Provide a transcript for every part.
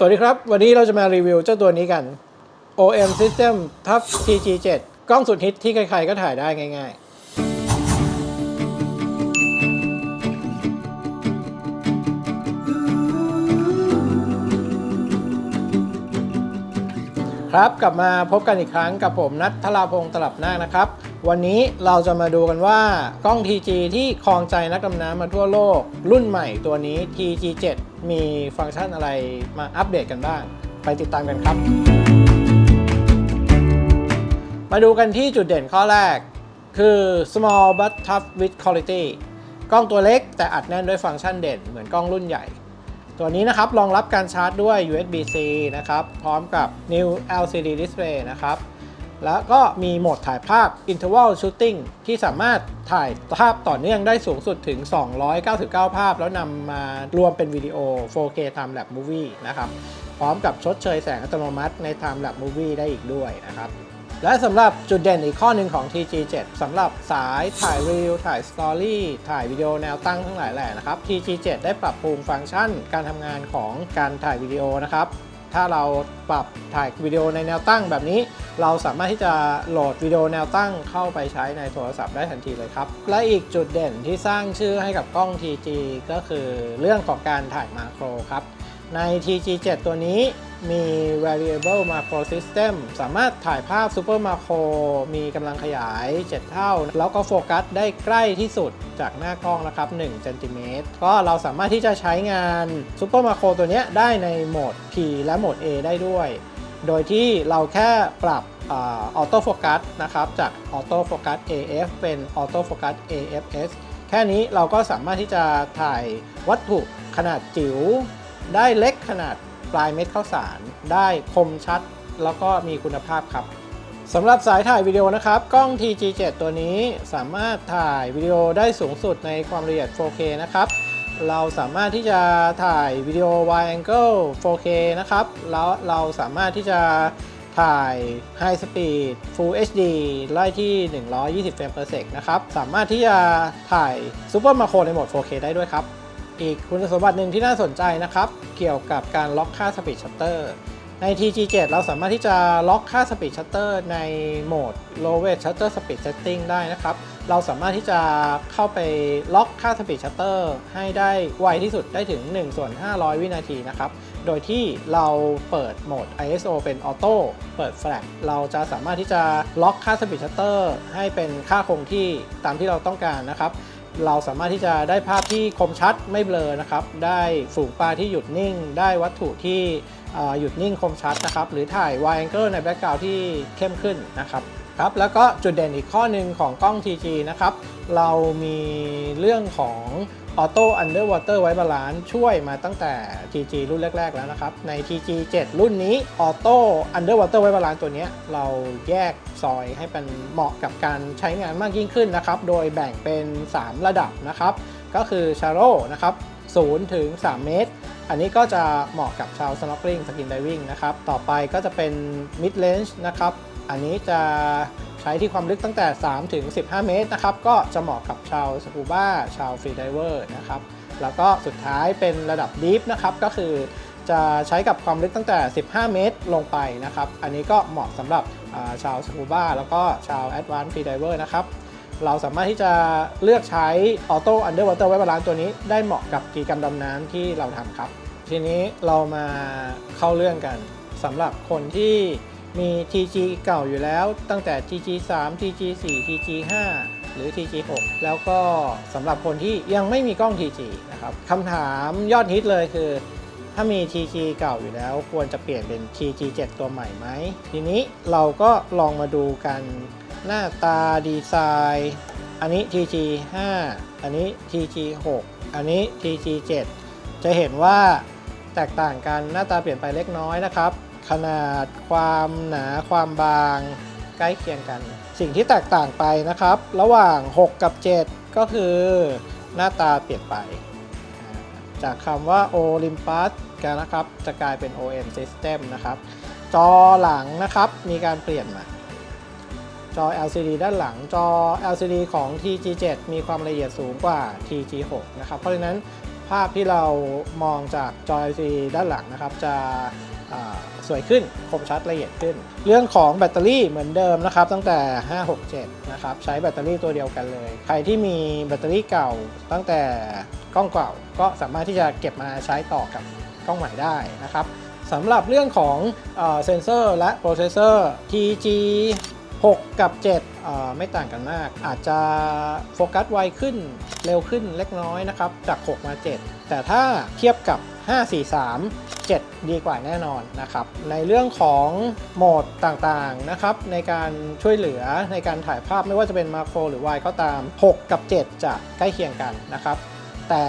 สวัสดีครับ วันนี้เราจะมารีวิวเจ้าตัวนี้กัน OM System ทับ TG7 กล้องสุดฮิตที่ใครๆก็ถ่ายได้ง่ายๆ ครับกลับมาพบกันอีกครั้งกับผมนัทธราพงศ์ตลับนาคนะครับ วันนี้เราจะมาดูกันว่ากล้อง TG ที่ครองใจนักดำน้ำมาทั่วโลก รุ่นใหม่ตัวนี้ TG7 มีฟังก์ชันอะไรมาอัปเดตกันบ้าง ไปติดตามกันครับ มาดูกันที่จุดเด่นข้อแรก คือ small but tough with quality กล้องตัวเล็กแต่อัดแน่นด้วยฟังก์ชันเด่นเหมือนกล้องรุ่นใหญ่ ตัวนี้นะครับรองรับการชาร์จด้วย USB-C นะครับ พร้อมกับ New LCD Display นะครับ แล้วก็มีโหมดถ่ายภาพ Interval Shooting ที่สามารถถ่ายภาพต่อเนื่องได้สูงสุดถึง 299 ภาพ แล้วนำมารวมเป็นวิดีโอ 4K Time Lapse Movie นะครับ พร้อมกับชดเชยแสงอัตโนมัติใน Time Lapse Movie ได้อีกด้วยนะครับ และสำหรับจุดเด่นอีกข้อหนึ่งของ TG7 สำหรับสายถ่ายรีลถ่ายสตอรี่ถ่ายวิดีโอแนวตั้งทั้งหลายแหล่นะครับ TG7 ได้ปรับปรุงฟังก์ชันการทำงานของการถ่ายวิดีโอนะครับ ถ้าเราปรับถ่ายวิดีโอในแนวตั้งแบบนี้ เราสามารถที่จะโหลดวิดีโอแนวตั้งเข้าไปใช้ในโทรศัพท์ได้ทันทีเลยครับ และอีกจุดเด่นที่สร้างชื่อให้กับกล้อง TG ก็คือเรื่องของการถ่ายมาโครครับ ใน TG7 ตัวนี้มี variable macro system สามารถถ่ายภาพ super macro มีกำลังขยาย 7 เท่า แล้วก็โฟกัสได้ใกล้ที่สุดจากหน้ากล้องนะครับ1เซนติเมตรก็เราสามารถที่จะใช้งาน super macro ตัวนี้ได้ในโหมด P และโหมด A ได้ด้วย โดยที่เราแค่ปรับออโต้โฟกัสนะครับ จากออโต้โฟกัส AF เป็นออโต้โฟกัส AFS แค่นี้เราก็สามารถที่จะถ่ายวัตถุขนาดจิ๋ว ได้เล็กขนาดปลายเม็ดข้าวสาร ได้คมชัด แล้วก็มีคุณภาพครับสำหรับสายถ่ายวิดีโอนะครับ กล้อง TG7 ตัวนี้สามารถถ่ายวิดีโอได้สูงสุดในความละเอียด 4K นะครับ เราสามารถที่จะถ่ายวิดีโอ wide angle 4K นะครับ แล้วเราสามารถที่จะถ่าย High Speed Full HD ไล่ที่ 120 เฟรม per sec นะครับ สามารถที่จะถ่าย Super Macro ในโหมด 4K ได้ด้วยครับ อีกคุณสมบัติหนึ่งที่น่าสนใจนะครับ เกี่ยวกับการล็อกค่า Speed Shutter ใน TG7 เราสามารถที่จะล็อกค่า Speed Shutter ในโหมด Lowest Shutter Speed Setting ได้นะครับ เราสามารถที่จะเข้าไปล็อกค่า Speed Shutter ให้ได้ไวที่สุดได้ถึง 1 ส่วน 500 วินาทีนะครับ โดยที่เราเปิดโหมด ISO เป็นออโต้เปิด Flash เราจะสามารถที่จะล็อกค่า Speed Shutter ให้เป็นค่าคงที่ตามที่เราต้องการนะครับ เราสามารถที่จะได้ภาพที่คมชัดไม่เบลอนะครับ ได้ฝูงปลาที่หยุดนิ่ง ได้วัตถุที่หยุดนิ่งคมชัดนะครับ หรือถ่ายไวแองเกิลในแบ็กกราวด์ที่เข้มขึ้นนะครับ ครับแล้วก็จุดเด่นอีกข้อหนึ่งของกล้อง TG นะครับ เรามีเรื่องของ Auto Underwater White Balance ช่วยมาตั้งแต่ TG รุ่นแรก ๆ แล้วนะครับ ใน TG 7 รุ่นนี้ Auto Underwater White Balance ตัวนี้เราแยกซอยให้เป็นเหมาะกับการใช้งานมากยิ่งขึ้นนะครับ โดยแบ่งเป็น 3 ระดับนะครับ ก็คือ Shallow นะครับ0ถึง 3 เมตร อันนี้ก็จะเหมาะกับชาว snorkeling skin diving นะครับ ต่อไปก็จะเป็น mid range นะครับ อันนี้จะใช้ที่ความลึกตั้งแต่ 3 ถึง 15 เมตรนะครับ ก็จะเหมาะกับชาวสกูบ้าชาวฟรีไดเวอร์นะครับ แล้วก็สุดท้ายเป็นระดับ deep นะครับ ก็คือจะใช้กับความลึกตั้งแต่ 15 เมตรลงไปนะครับ อันนี้ก็เหมาะสำหรับชาวสกูบ้าแล้วก็ชาว advanced free diver นะครับ เราสามารถที่จะเลือกใช้ Auto Underwater White Balance ตัวนี้ได้เหมาะกับกิจกรรมดำน้ำที่เราทำครับ ทีนี้เรามาเข้าเรื่องกันสำหรับคนที่ มี TG เก่าอยู่แล้วตั้งแต่ TG 3 TG 4 TG 5หรือ TG 6แล้วก็สำหรับคนที่ยังไม่มีกล้อง TG นะครับคำถามยอดฮิตเลยคือ ถ้ามี TG เก่าอยู่แล้ว ควรจะเปลี่ยนเป็น TG 7 ตัวใหม่ไหม ทีนี้เราก็ลองมาดูกันหน้าตาดีไซน์ อันนี้ TG 5อันนี้ TG 6อันนี้ TG 7จะเห็นว่าแตกต่างกันหน้าตาเปลี่ยนไปเล็กน้อยนะครับ ขนาด ความหนาความบางใกล้เคียงกัน สิ่งที่แตกต่างไปนะครับ ระหว่าง 6 กับ 7 ก็คือหน้าตาเปลี่ยนไป จากคำว่า Olympus กันนะครับ จะกลายเป็น OM System นะครับ จอหลังนะครับมีการเปลี่ยนม่จอ LCD ด้านหลังจอ LCD ของ TG7 มีความละเอียดสูงกว่า TG6 นะครับ เพราะฉะนั้นภาพที่เรามองจากจอ LCD ด้านหลังนะครับ จะ สวยขึ้นคมชัดละเอียดขึ้น เรื่องของแบตเตอรี่เหมือนเดิมนะครับ ตั้งแต่ 567 นะครับ ใช้แบตเตอรี่ตัวเดียวกันเลย ใครที่มีแบตเตอรี่เก่า ตั้งแต่กล้องเก่าก็สามารถที่จะเก็บมาใช้ต่อกับกล้องใหม่ได้นะครับสำหรับเรื่องของเซนเซอร์และโปรเซสเซอร์ TG 6 กับ7เอ่อไม่ต่างกันมาก อาจจะโฟกัสไวขึ้นเร็วขึ้นเล็กน้อยนะครับ จาก 6 มา 7 แต่ถ้าเทียบกับ 5 4 3 7 ดีกว่าแน่นอนนะครับ ในเรื่องของโหมดต่างๆนะครับ ในการช่วยเหลือในการถ่ายภาพไม่ว่าจะเป็นมาโครหรือ Y ก็ตาม 6 กับ 7 จะใกล้เคียงกันนะครับ แต่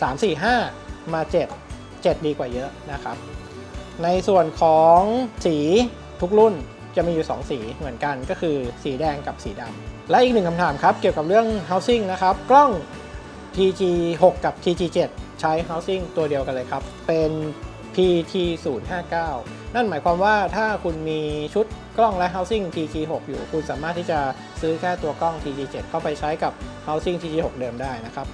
3 4 5 มา 7 7 ดีกว่าเยอะนะครับ ในส่วนของสีทุกรุ่นจะมีอยู่ 2 สีเหมือนกันก็คือสีแดงกับสีดำและอีกหนึ่งคำถามครับ เกี่ยวกับเรื่อง housing นะครับ กล้อง TG 6 กับ TG 7 ใช้ housing ตัวเดียวกันเลยครับ เป็น PT 0 5 9 นั่นหมายความว่าถ้าคุณมีชุดกล้องและ housing TG 6 อยู่ คุณสามารถที่จะซื้อแค่ตัวกล้อง TG 7 เข้าไปใช้กับ housing TG 6 เดิมได้นะครับ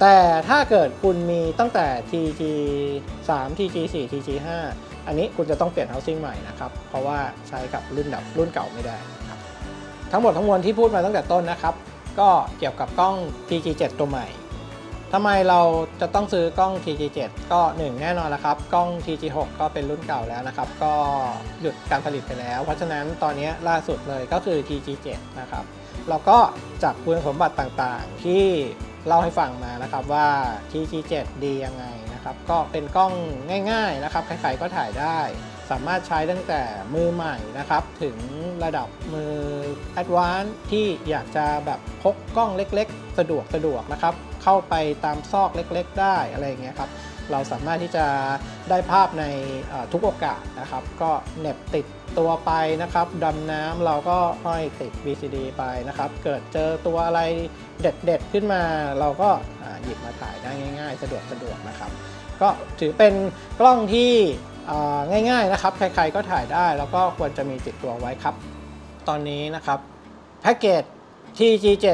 แต่ถ้าเกิดคุณมีตั้งแต่ TG 3 TG 4 TG 5 อันนี้คุณจะต้องเปลี่ยน housing ใหม่นะครับ เพราะว่าใช้กับรุ่นดับรุ่นเก่าไม่ได้ทั้งหมดทั้งมวลที่พูดมาตั้งแต่ต้นนะครับ ก็เกี่ยวกับกล้อง TG 7 ตัวใหม่ ทำไมเราจะต้องซื้อกล้อง TG 7 ก็ 1 แน่นอนแล้วครับ กล้อง TG 6 ก็เป็นรุ่นเก่าแล้วนะครับ ก็หยุดการผลิตไปแล้ว เพราะฉะนั้นตอนนี้ล่าสุดเลยก็คือ TG 7 นะครับเราก็จากคุณสมบัติต่างๆ ที่เล่าให้ฟังมานะครับว่า TG 7 ดียังไงนะครับ ก็เป็นกล้องง่าย ๆนะครับใครๆก็ถ่ายได้ สามารถใช้ตั้งแต่มือใหม่นะครับ ถึงระดับมือแอดวานซ์ที่อยากจะแบบพกกล้องเล็ก ๆ สะดวกสะดวกนะครับ เข้าไปตามซอกเล็กๆ ได้อะไรอย่างเงี้ยครับเราสามารถที่จะได้ภาพในทุกโอกาสนะครับ ก็เน็บติดตัวไปนะครับดำน้ำเราก็ห้อยติด VCD ไปนะครับ เกิดเจอตัวอะไรเด็ดๆ ขึ้นมา เราก็หยิบมาถ่ายได้ง่าย ๆ สะดวกสะดวกนะครับ ก็ถือเป็นกล้องที่ง่ายๆนะครับ ใครๆก็ถ่ายได้ แล้วก็ควรจะมีติดตัวไว้ครับ ตอนนี้นะครับแพ็กเกจ TG7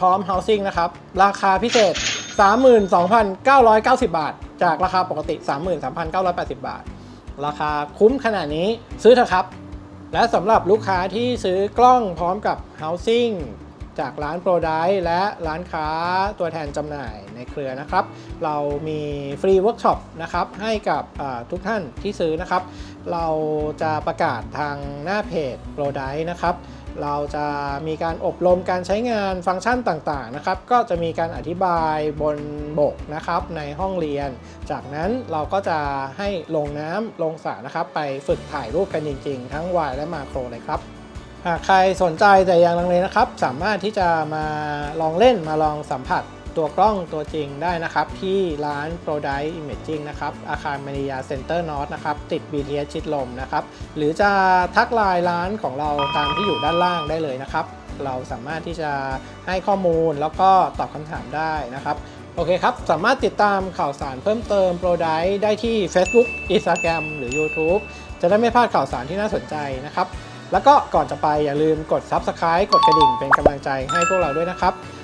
พร้อม housing นะครับ ราคาพิเศษ 32,990 บาท จากราคาปกติ 33,980 บาท ราคาคุ้มขนาดนี้ซื้อเถอะครับ และสำหรับลูกค้าที่ซื้อกล้องพร้อมกับ housing จากร้าน p r o d i และร้านค้าตัวแทนจำหน่ายในเครือนะครับ เรามีฟรีเวิร์กช็อปนะครับให้กับทุกท่านที่ซื้อนะครับ เราจะประกาศทางหน้าเพจ p r o d i นะครับ เราจะมีการอบรมการใช้งานฟังก์ชันต่างๆนะครับ ก็จะมีการอธิบายบนบกนะครับในห้องเรียน จากนั้นเราก็จะให้ลงน้ำลงสระนะครับ ไปฝึกถ่ายรูปกันจริง ๆ ทั้งวายและมาโครเลยครับหากใครสนใจแต่ยังลังเลนะครับ สามารถที่จะมาลองเล่นมาลองสัมผัส ตัวกล้องตัวจริงได้นะครับ ที่ร้าน p r o d i Imaging นะครับ อาคารมณียาเซ็นเตอร์นอตนะครับ ติด BTS ชิดลมนะครับ หรือจะทักไลน์ร้านของเราตามที่อยู่ด้านล่างได้เลยนะครับ เราสามารถที่จะให้ข้อมูลแล้วก็ตอบคำถามได้นะครับโอเคครับ สามารถติดตามข่าวสารเพิ่มเติม p r o d i ได้ที่ Facebook Instagram หรือ YouTube จะได้ไม่พลาดข่าวสารที่น่าสนใจนะครับ แล้วก็ก่อนจะไปอย่าลืมกด Subscribe กดกระดิ่งเป็นกำลังใจให้พวกเราด้วยนะครับ